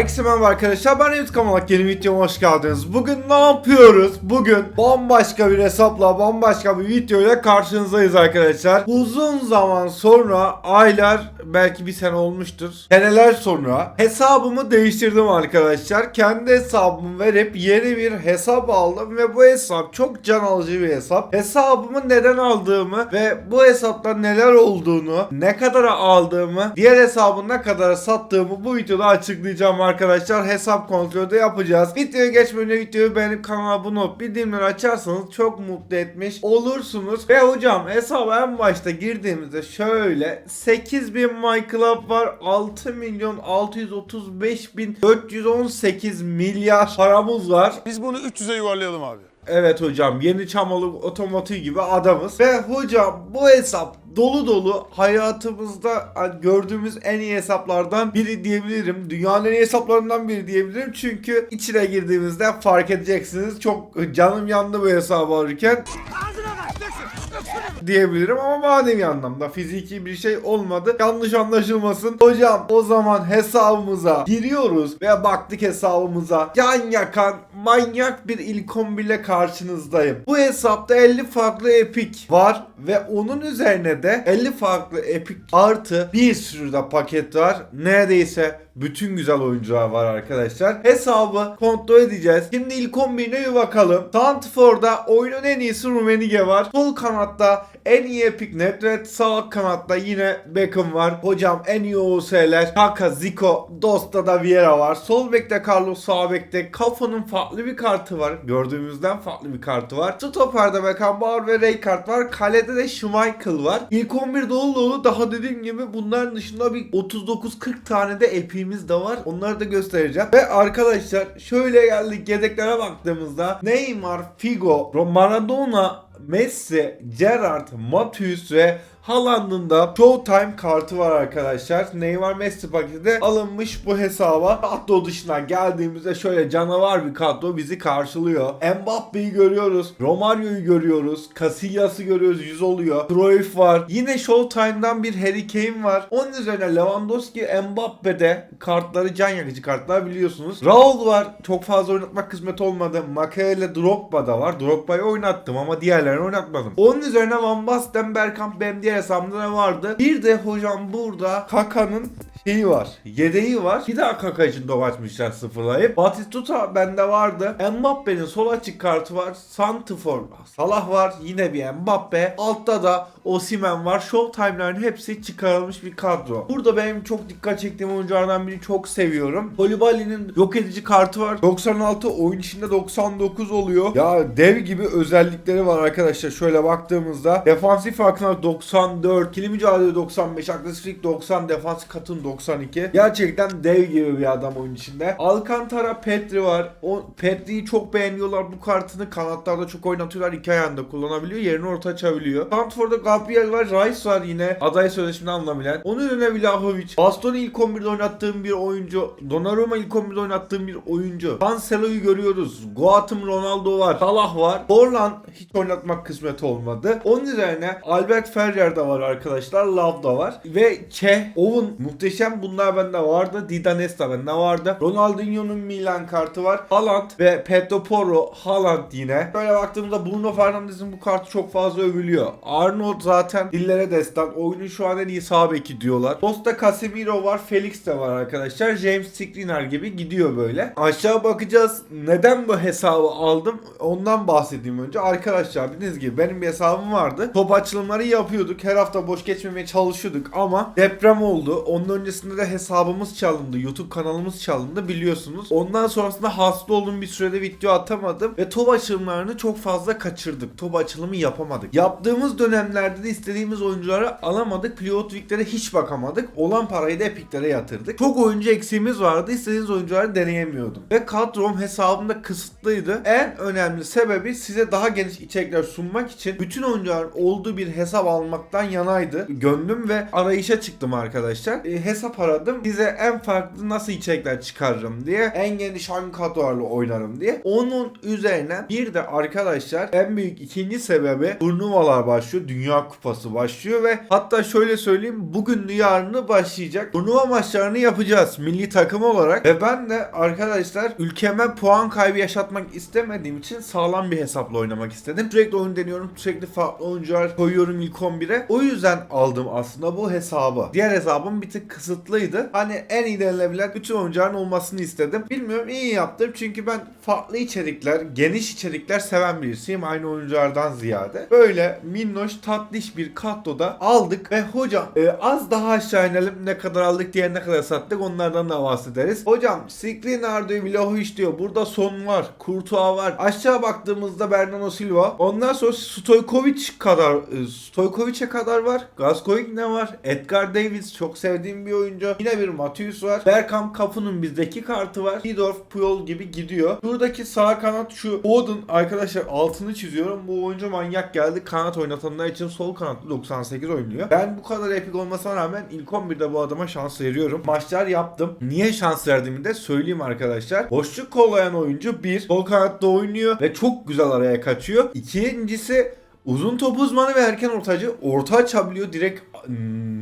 Herkese merhaba arkadaşlar ben Emit Kamalak yeni videoma hoş geldiniz. Bugün ne yapıyoruz? Bugün bambaşka bir hesapla bambaşka bir videoyla karşınızdayız arkadaşlar. Uzun zaman sonra aylar belki bir sene olmuştur. Seneler sonra hesabımı değiştirdim arkadaşlar. Kendi hesabımı verip yeni bir hesap aldım ve bu hesap çok can alıcı bir hesap. Hesabımı neden aldığımı ve bu hesapta neler olduğunu, ne kadara aldığımı, diğer hesabı ne kadara sattığımı bu videoda açıklayacağım. Hesap kontrolü de yapacağız. Videoya geçmeden videoyu beğenip kanala abone olup bildirimleri açarsanız çok mutlu etmiş olursunuz. Ve hocam hesaba en başta girdiğimizde şöyle 8000 My Club var. 6 milyon 635 bin 418 milyar paramız var. Biz bunu 300'e yuvarlayalım abi. Evet hocam yeni Çamalı otomotiv gibi adamız. Ve hocam bu hesap dolu dolu hayatımızda gördüğümüz en iyi hesaplardan biri diyebilirim. Dünyanın en iyi hesaplarından biri diyebilirim. Çünkü içine girdiğimizde fark edeceksiniz. Çok canım yandı bu hesabı alırken diyebilirim ama manevi anlamda fiziki bir şey olmadı. Yanlış anlaşılmasın. Hocam o zaman hesabımıza giriyoruz ve baktık hesabımıza can yakan manyak bir ilk 11 ile karşınızdayım. Bu hesapta 50 farklı epik var ve onun üzerine de 50 farklı epik artı bir sürü de paket var. Neredeyse bütün güzel oyuncular var arkadaşlar. Hesabı kontrol edeceğiz. Şimdi ilk 11'ine bir bakalım. Santifor'da oyunun en iyisi Rumenige var. Sol kanatta en iyi epik Nedved. Sağ kanatta yine Beckham var. Hocam en iyi OS'ler Kaka, Zico, Dosta da Vieira var. Sol bekte Carlos, sağ bekte Kafa'nın farklı bir kartı var. Gördüğümüzden farklı bir kartı var. Stoper'de Beckenbauer ve Rijkaard var. Kalede de Schmeichel var. İlk 11 dolu dolu. Daha dediğim gibi bunların dışında bir 39-40 tane de epimiz de var. Onları da göstereceğim. Ve arkadaşlar şöyle geldik yedeklere baktığımızda Neymar, Figo, Maradona, Messi, Gerrard, Matius ve Haaland'ın da Showtime kartı var arkadaşlar. Neymar Messi paketi alınmış bu hesaba. Kadro dışına geldiğimizde şöyle canavar bir kadro bizi karşılıyor. Mbappe'yi görüyoruz. Romario'yu görüyoruz. Casillas'ı görüyoruz. 100 oluyor. Cruyff var. Yine Showtime'dan bir Harry Kane var. Onun üzerine Lewandowski, Mbappe'de kartları can yakıcı kartlar biliyorsunuz. Raul var. Çok fazla oynatmak kısmet olmadı. Makele Drogba da var. Drogba'yı oynattım ama diğerlerini oynatmadım. Onun üzerine Van Basten, Bergkamp benim diğer hesabımda vardı? Bir de hocam burada Kaka'nın şeyi var. Yedeği var. Bir daha Kaka için dolaşmışlar sıfırlayıp. Batistuta bende vardı. Mbappe'nin sol açık kartı var. Santifor, Salah var. Yine bir Mbappe. Altta da Osimen var. Showtime'ların hepsi çıkarılmış bir kadro. Burada benim çok dikkat çektiğim oyunculardan biri çok seviyorum. Kolibali'nin yok edici kartı var. 96 oyun içinde 99 oluyor. Ya dev gibi özellikleri var arkadaşlar. Şöyle baktığımızda defansif farkına 94, kili mücadele 95, agresiflik 90, defans katın 92. Gerçekten dev gibi bir adam oyun içinde. Alcantara Petri var. O Petri'yi çok beğeniyorlar. Bu kartını kanatlarda çok oynatıyorlar. İki ayağında kullanabiliyor. Yerini orta açabiliyor. Santrfor'da Gabriel var. Rice var yine. Aday sözleşmeni anlamayan. Onun önüne Vlahovic. Bastoni ilk 11'de oynattığım bir oyuncu. Donnarumma ilk 11'de oynattığım bir oyuncu. Cancelo'yu görüyoruz. Goat'ım Ronaldo var. Salah var. Borland hiç oynatmak kısmet olmadı. Onun üzerine Albert Ferrer de var arkadaşlar. Love da var. Ve Çeh, Owen muhteşem bunlar bende vardı. Didanes de bende vardı. Ronaldinho'nun Milan kartı var. Haaland ve Pedro Porro. Haaland yine. Böyle baktığımda Bruno Fernandes'in bu kartı çok fazla övülüyor. Arnold zaten dillere destan. Oyunun şu an en iyi sağ beki diyorlar. Costa Casemiro var. Felix de var arkadaşlar. James Skriniar gibi gidiyor böyle. Aşağı bakacağız. Neden bu hesabı aldım? Ondan bahsedeyim önce. Arkadaşlar bildiğiniz gibi benim bir hesabım vardı. Top açılımları yapıyorduk. Her hafta boş geçmemeye çalışıyorduk ama deprem oldu. Onun öncesinde de hesabımız çalındı. YouTube kanalımız çalındı biliyorsunuz. Ondan sonrasında hasta olduğum bir sürede video atamadım ve top açılımlarını çok fazla kaçırdık. Top açılımı yapamadık. Yaptığımız dönemlerde de istediğimiz oyuncuları alamadık. Playoff Week'lere hiç bakamadık. Olan parayı da Epic'lere yatırdık. Çok oyuncu eksiğimiz vardı. İstediğiniz oyuncuları deneyemiyordum. Ve kadrom hesabımda kısıtlıydı. En önemli sebebi size daha geniş içerikler sunmak için bütün oyuncuların olduğu bir hesap almaktan yanaydı. Gönlüm ve arayışa çıktım arkadaşlar. E, hesap aradım. Size en farklı nasıl içerikler çıkarırım diye. En geniş hangi kadrolarla oynarım diye. Onun üzerine bir de arkadaşlar en büyük ikinci sebebi turnuvalar başlıyor. Dünya Kupası başlıyor ve hatta şöyle söyleyeyim bugün yarını başlayacak. Turnuva maçlarını yapacağız milli takım olarak ve ben de arkadaşlar ülkeme puan kaybı yaşatmak istemediğim için sağlam bir hesapla oynamak istedim. Sürekli oyun deniyorum. Sürekli farklı oyuncular koyuyorum ilk 11'e. O yüzden aldım aslında bu hesabı. Diğer hesabım bir tık kısıtlıydı. Hani en iyi denilebilen bütün oyuncuların olmasını istedim. Bilmiyorum iyi yaptım çünkü ben farklı içerikler, geniş içerikler seven birisiyim aynı oyunculardan ziyade. Böyle minnoş tatlış bir kadroda aldık ve hocam e, az daha aşağı inelim ne kadar aldık diye ne kadar sattık onlardan da bahsederiz. Hocam Skriniar'da Vlahovic diyor. Burada Son var. Courtois var. Aşağı baktığımızda Bernardo Silva. Ondan sonra Stojkovic kadar e, Stojkovic'e kadar var. Gaskovic ne var? Edgar Davids çok sevdiğim bir oyuncu. Yine bir Matius var. Bergkamp Kafu'nun bizdeki kartı var. Sidorf, Puyol gibi gidiyor. Buradaki sağ kanat şu Foden arkadaşlar altını çiziyorum. Bu oyuncu manyak geldi. Kanat oynatanlar için sol kanatta 98 oynuyor. Ben bu kadar epik olmasına rağmen ilk 11'de bu adama şans veriyorum. Maçlar yaptım. Niye şans verdiğimi de söyleyeyim arkadaşlar. Boşluk kollayan oyuncu bir sol kanatta oynuyor ve çok güzel araya kaçıyor. İkincisi Uzun top uzmanı ve erken ortacı orta açabiliyor. Direkt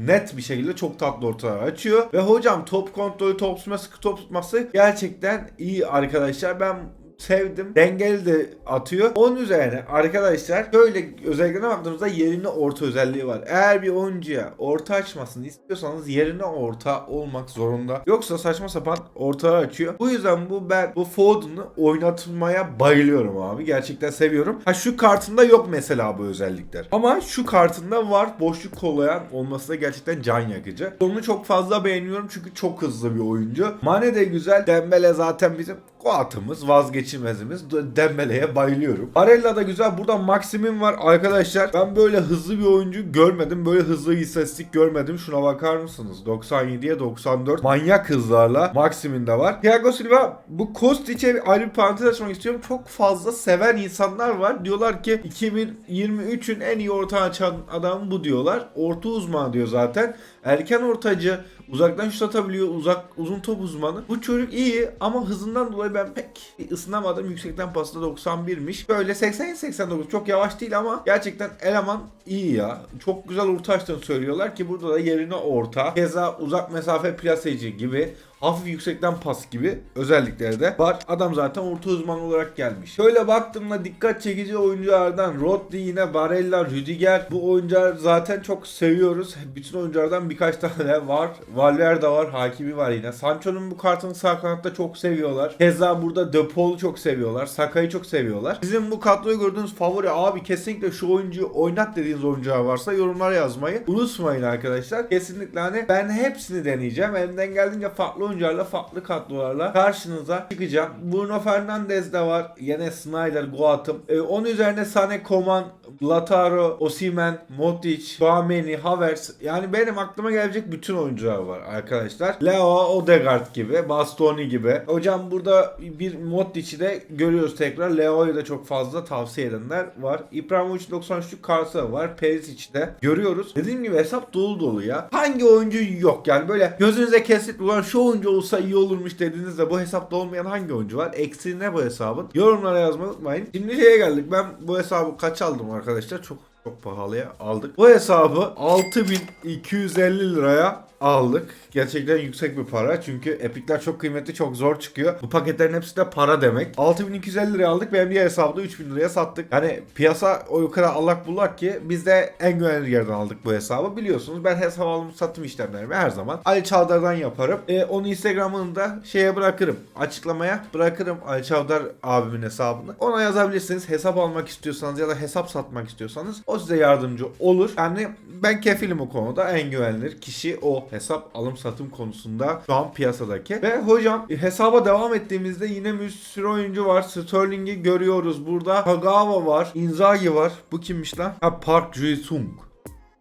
net bir şekilde çok tatlı ortalar açıyor. Ve hocam top kontrolü, top tutma, sıkı top tutması gerçekten iyi arkadaşlar. Ben sevdim. Dengeli de atıyor. Onun üzerine arkadaşlar şöyle özelliklerine baktığımızda yerine orta özelliği var. Eğer bir oyuncuya orta açmasını istiyorsanız yerine orta olmak zorunda. Yoksa saçma sapan ortalar açıyor. Bu yüzden bu ben bu Foden'ı oynatmaya bayılıyorum abi. Gerçekten seviyorum. Ha şu kartında yok mesela bu özellikler. Ama şu kartında var. Boşluk kollayan olması da gerçekten can yakıcı. Onu çok fazla beğeniyorum çünkü çok hızlı bir oyuncu. Mane de güzel. Dembele zaten bizim Kuatımız, vazgeçilmezimiz. Dembele'ye bayılıyorum. Barella da güzel. Burada Maxim'im var arkadaşlar. Ben böyle hızlı bir oyuncu görmedim. Böyle hızlı istatistik görmedim. Şuna bakar mısınız? 97'ye 94. Manyak hızlarla Maxim'in de var. Thiago Silva bu Kostic'e ayrı bir parantez açmak istiyorum. Çok fazla seven insanlar var. Diyorlar ki 2023'ün en iyi orta açan adam bu diyorlar. Orta uzman diyor zaten. Erken ortacı uzaktan şut atabiliyor. Uzak uzun top uzmanı. Bu çocuk iyi ama hızından dolayı ben pek ısınamadım. Yüksekten pasta 91'miş. Böyle 80-89 çok yavaş değil ama gerçekten eleman iyi ya. Çok güzel orta açtığını söylüyorlar ki burada da yerine orta. Keza uzak mesafe plaseci gibi hafif yüksekten pas gibi özellikleri de var. Adam zaten orta uzman olarak gelmiş. Şöyle baktığımda dikkat çekici oyunculardan Rodri yine Barella, Rüdiger bu oyuncular zaten çok seviyoruz. Bütün oyunculardan birkaç tane var. Valverde var, Hakimi var yine. Sancho'nun bu kartını sağ kanatta çok seviyorlar. Keza burada De çok seviyorlar. Saka'yı çok seviyorlar. Sizin bu kadroyu gördüğünüz favori abi kesinlikle şu oyuncuyu oynat dediğiniz oyuncular varsa yorumlara yazmayı unutmayın arkadaşlar. Kesinlikle hani ben hepsini deneyeceğim. Elimden geldiğince farklı oyuncularla farklı kadrolarla karşınıza çıkacağım. Bruno Fernandes de var. Yine Snyder, Goat'ım. Ee, onun üzerine Sane, Koman, Lautaro, Osimhen, Modric, Tchouameni, Havertz. Yani benim aklıma gelecek bütün oyuncular var arkadaşlar. Leo, Odegaard gibi, Bastoni gibi. Hocam burada bir Modric'i de görüyoruz tekrar. Leo'yu da çok fazla tavsiye edenler var. İbrahimovic 93'lük kartı var. Perisic de görüyoruz. Dediğim gibi hesap dolu dolu ya. Hangi oyuncu yok yani böyle gözünüze kesip ulan şu oyuncu olsa iyi olurmuş dediğinizde bu hesapta olmayan hangi oyuncu var? Eksiği ne bu hesabın? Yorumlara yazmayı unutmayın. Şimdi şeye geldik. Ben bu hesabı kaç aldım arkadaşlar? Çok çok pahalıya aldık. Bu hesabı 6250 liraya aldık. Gerçekten yüksek bir para. Çünkü epikler çok kıymetli, çok zor çıkıyor. Bu paketlerin hepsi de para demek. 6250 liraya aldık. Benim diğer hesabda 3000 liraya sattık. Yani piyasa o kadar allak bullak ki biz de en güvenilir yerden aldık bu hesabı. Biliyorsunuz ben hesap alım satım işlemlerimi her zaman Ali Çavdar'dan yaparım. E, onu Instagram'ını da şeye bırakırım. Açıklamaya bırakırım Ali Çavdar abimin hesabını. Ona yazabilirsiniz. Hesap almak istiyorsanız ya da hesap satmak istiyorsanız o size yardımcı olur. Yani ben kefilim o konuda. En güvenilir kişi o hesap alım satım konusunda şu an piyasadaki. Ve hocam hesaba devam ettiğimizde yine bir sürü oyuncu var. Sterling'i görüyoruz burada. Kagawa var. Inzaghi var. Bu kimmiş lan? Ha Park Ji-sung.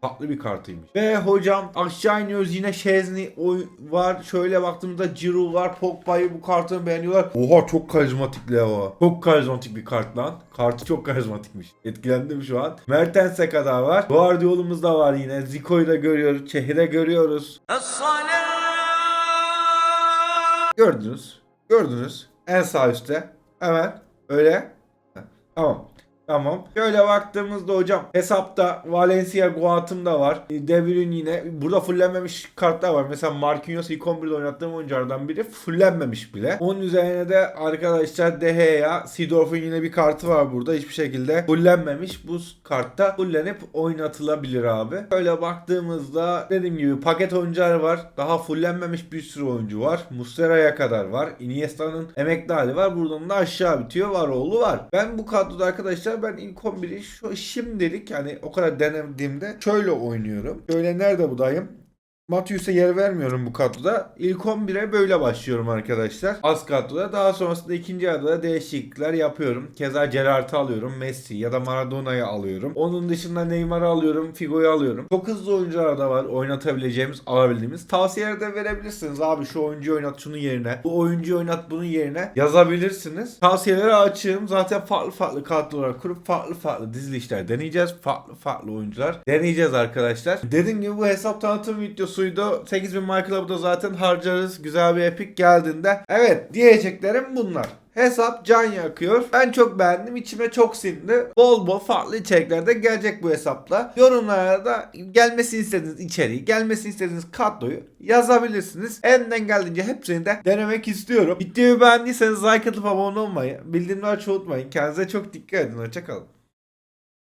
Farklı bir kartıymış. Ve hocam aşağı iniyoruz yine Şezni var. Şöyle baktığımızda Giroud var. Pogba'yı bu kartını beğeniyorlar. Oha çok karizmatik Leo. Çok karizmatik bir kart lan. Kartı çok karizmatikmiş. Etkilendim şu an. Mertens'e kadar var. Guardiola'mız da var yine. Zico'yu da görüyoruz. Çehir'e görüyoruz. Gördünüz. Gördünüz. En sağ üstte. Hemen. Öyle. Tamam. Tamam. Şöyle baktığımızda hocam hesapta Valencia Guat'ım da var. E, De Bruyne yine. Burada fullenmemiş kartlar var. Mesela Marquinhos ilk 11'de oynattığım oyunculardan biri fullenmemiş bile. Onun üzerine de arkadaşlar De Gea, Seedorf'un yine bir kartı var burada. Hiçbir şekilde fullenmemiş. Bu kartta fullenip oynatılabilir abi. Böyle baktığımızda dediğim gibi paket oyuncular var. Daha fullenmemiş bir sürü oyuncu var. Muslera'ya kadar var. Iniesta'nın emekli hali var. Buradan da aşağı bitiyor. Varoğlu var. Ben bu kadroda arkadaşlar ben ilk 11'i şu şimdilik hani o kadar denemediğimde şöyle oynuyorum. Şöyle nerede bu dayım? Matius'e yer vermiyorum bu kadroda. İlk 11'e böyle başlıyorum arkadaşlar. Az kadroda. Daha sonrasında ikinci yarıda da değişiklikler yapıyorum. Keza Gerrard'ı alıyorum. Messi ya da Maradona'yı alıyorum. Onun dışında Neymar'ı alıyorum. Figo'yu alıyorum. Çok hızlı oyuncular da var. Oynatabileceğimiz, alabildiğimiz. Tavsiyeler de verebilirsiniz. Abi şu oyuncuyu oynat şunun yerine. Bu oyuncuyu oynat bunun yerine. Yazabilirsiniz. Tavsiyeleri açığım. Zaten farklı farklı kadrolar kurup farklı farklı dizilişler deneyeceğiz. Farklı farklı oyuncular deneyeceğiz arkadaşlar. Dediğim gibi bu hesap tanıtım videosuydu. 8000 My Club'ı da zaten harcarız. Güzel bir epik geldiğinde. Evet diyeceklerim bunlar. Hesap can yakıyor. Ben çok beğendim. içime çok sindi. Bol bol farklı içeriklerde gelecek bu hesapla. Yorumlara da gelmesini istediğiniz içeriği, gelmesini istediğiniz kadroyu yazabilirsiniz. Elinden geldiğince hepsini de denemek istiyorum. Videoyu beğendiyseniz like atıp abone olmayı, bildirimleri açmayı unutmayın. Kendinize çok dikkat edin. Hoşçakalın.